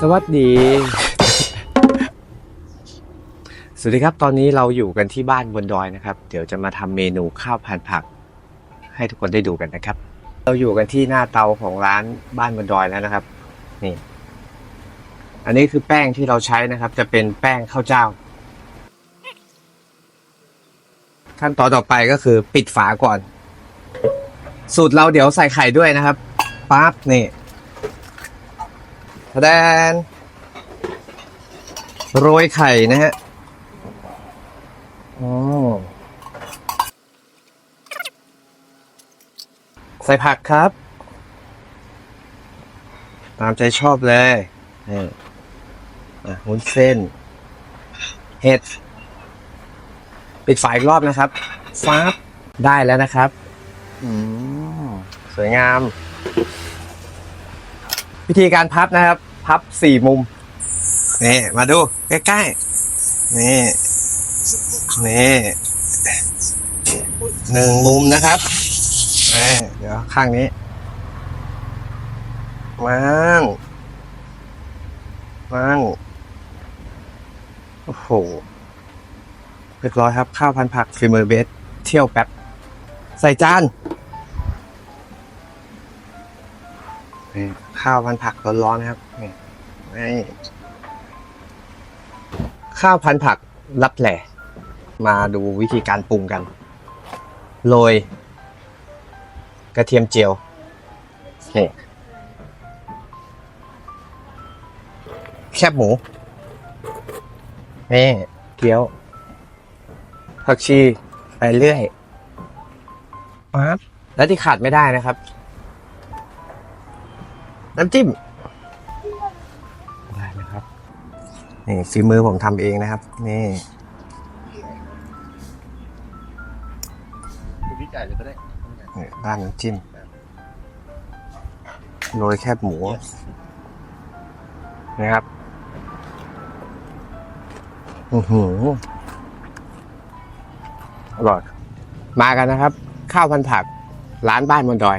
สวัสดี สวัสดีครับ ตอนนี้เราอยู่กันที่บ้านบนดอยนะครับ เดี๋ยวจะมาทำเมนูข้าวพันผัก ให้ทุกคนได้ดูกันนะครับ เราอยู่กันที่หน้าเตาของร้านบ้านบนดอยแล้วนะครับ นี่ อันนี้คือแป้งที่เราใช้นะครับ จะเป็นแป้งข้าวเจ้า ขั้นตอนต่อไปก็คือปิดฝาก่อน สูตรเราเดี๋ยวใส่ไข่ด้วยนะครับปั๊บนี่ แดน โรยไข่นะฮะอ๋อใส่ผักครับ ตามใจชอบเลยนี่อะวุ้นเส้น เห็ด ปิดฝาอีกรอบนะครับฟ้าบได้แล้วนะครับ อืมสวยงาม วิธีการพับนะครับ พับสี่มุมนี่มาดูใกล้ๆนี่นี่หนึ่งมุมนะครับนี่เดี๋ยวข้างนี้มั่งมั่งโอ้โหเรียบร้อยครับ ข้าวพันผักฟิมือเบส เที่ยวแป๊บ ใส่จาน นี่ข้าวพันผักร้อนๆนะครับนี่นี่ข้าวพันผักรับแหล่มาดูวิธีการปรุงกัน โรยกระเทียมเจียวนี่แคบหมูนี่เกี๊ยว ผักชีไปเรื่อยปั๊บและที่ขาดไม่ได้นะครับ น้ำจิ้มได้นะครับนี่ฝีมือผมทำเองนะครับ นี่พี่จ่ายเลยก็ได้นี่ด้านน้ำจิ้มโรยแคบหมูนะครับอือหืออร่อยมากันนะครับ ข้าวพันผัก ร้านบ้านบนดอย